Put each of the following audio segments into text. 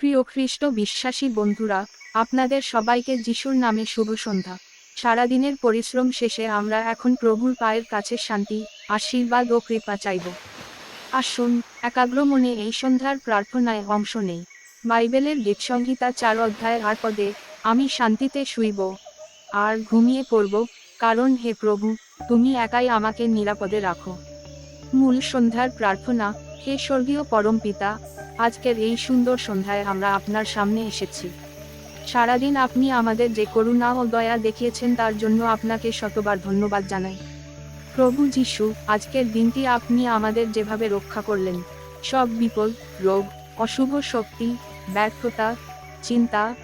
প্রিয় খ্রিস্ট বিশ্বাসী বন্ধুরা, আপনাদের সবাইকে যিশুর নামে শুভ সন্ধ্যা। সারাদিনের পরিশ্রম শেষে আমরা এখন প্রভুর পায়ের কাছে শান্তি, আশীর্বাদ ও কৃপা চাইব। আসুন, একাগ্র মনে এই সন্ধ্যার প্রার্থনায় অংশ নেই। বাইবেলের গীতসংহিতা চার অধ্যায়ের আর পদে, আমি শান্তিতে শুইব আর ঘুমিয়ে পড়ব, কারণ হে প্রভু, তুমি একাই আমাকে নিরাপদে রাখো। মূল সন্ধ্যার প্রার্থনা, হে স্বর্গীয় পরম পিতা আজকের এই সুন্দর সন্ধ্যায় আমরা আপনার সামনে এসেছি। সারাদিন আপনি আমাদের যে করুণা ও দয়া দেখিয়েছেন তার জন্য আপনাকে শতবার ধন্যবাদ জানাই। প্রভু যিশু, আজকের দিনটি আপনি আমাদের যেভাবে রক্ষা করলেন, সব বিপদ, রোগ, অশুভ শক্তি, ব্যর্থতা, চিন্তা,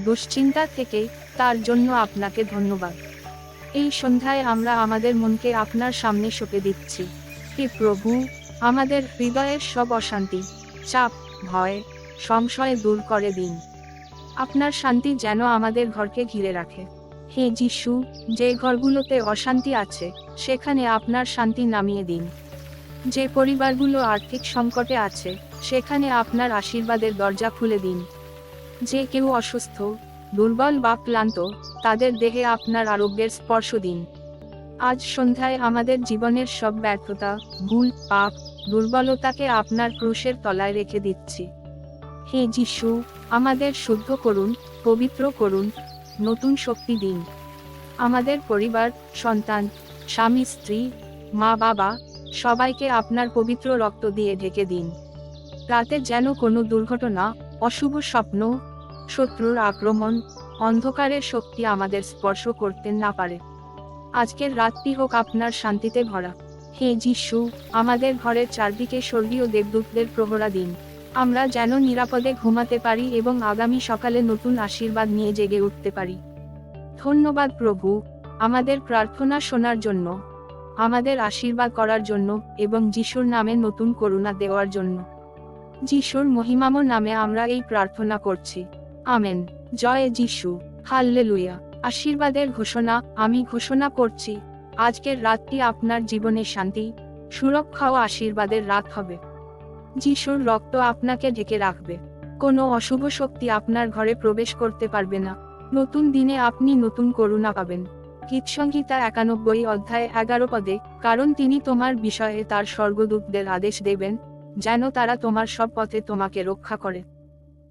দুশ্চিন্তা থেকে তার জন্য আপনাকে ধন্যবাদ। এই সন্ধ্যায় আমরা আমাদের মনকে আপনার সামনে সঁপে দিচ্ছি। হে প্রভু, আমাদের হৃদয়ের সব অশান্তি চাপ ভয়, সংশয় দূর করে দিন। আপনার শান্তি যেন আমাদের ঘরকে ঘিরে রাখে। হে যিশু, যে ঘরগুলোতে অশান্তি আছে, সেখানে আপনার শান্তি নামিয়ে দিন। যে পরিবারগুলো আর্থিক সংকটে আছে, সেখানে আপনার আশীর্বাদের দরজা খুলে দিন। যে কেউ অসুস্থ, দুর্বল বা ক্লান্ত, তাদের দেহে আপনার আরোগ্যের স্পর্শ দিন। আজ সন্ধ্যায় আমাদের জীবনের সব ব্যর্থতা, ভুল, পাপ দুর্বলতাকে আপনার ক্রুশের তলায় রেখে দিচ্ছি। হে যিশু, আমাদের শুদ্ধ করুন, পবিত্র করুন, নতুন শক্তি দিন। আমাদের পরিবার, সন্তান, স্বামী, স্ত্রী, মা, বাবা, সবাইকে আপনার পবিত্র রক্ত দিয়ে ঢেকে দিন। রাতে যেন কোনো দুর্ঘটনা, অশুভ স্বপ্ন, শত্রুর আক্রমণ, অন্ধকারের শক্তি আমাদের স্পর্শ করতে না পারে। আজকের রাতটি হোক আপনার শান্তিতে ভরা। হে যিশু, আমাদের ঘরের চারদিকে স্বর্গীয় দেবদূতদের প্রহরা দিন। আমরা যেন নিরাপদে ঘুমাতে পারি এবং আগামী সকালে নতুন আশীর্বাদ নিয়ে জেগে উঠতে পারি। ধন্যবাদ প্রভু, আমাদের প্রার্থনা শোনার জন্য, আমাদের আশীর্বাদ করার জন্য এবং যিশুর নামে নতুন করুণা দেওয়ার জন্য। যিশুর মহিমাম নামে আমরা এই প্রার্থনা করছি। আমেন। জয় যিশু। হাল্লেলুয়া। আশীর্বাদের ঘোষণা, আমি ঘোষণা করছি। আজকের রাতটি আপনার জীবনে শান্তি, সুরক্ষা ও আশীর্বাদের রাত হবে। যিশুর রক্ত আপনাকে ঢেকে রাখবে। কোনো অশুভ শক্তি আপনার ঘরে প্রবেশ করতে পারবে না। নতুন দিনে আপনি নতুন করুণা পাবেন। গীতসংহিতা একানব্বই অধ্যায় এগারো পদে, কারণ তিনি তোমার বিষয়ে তার স্বর্গদূতদের আদেশ দেবেন, যেন তারা তোমার সব পথে তোমাকে রক্ষা করে।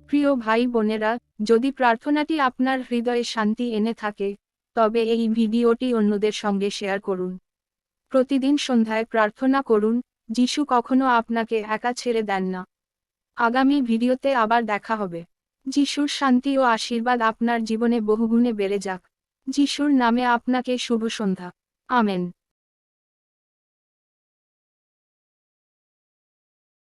প্রিয় ভাই বোনেরা, যদি প্রার্থনাটি আপনার হৃদয়ে শান্তি এনে থাকে তবে এই ভিডিওটি অন্যদের সঙ্গে শেয়ার করুন। প্রতিদিন সন্ধ্যায় প্রার্থনা করুন, যিশু কখনো আপনাকে একা ছেড়ে দেন না। আগামী ভিডিওতে আবার দেখা হবে। যিশুর শান্তি ও আশীর্বাদ আপনার জীবনে বহুগুণে বেড়ে যাক। যিশুর নামে আপনাকে শুভ সন্ধ্যা। আমেন।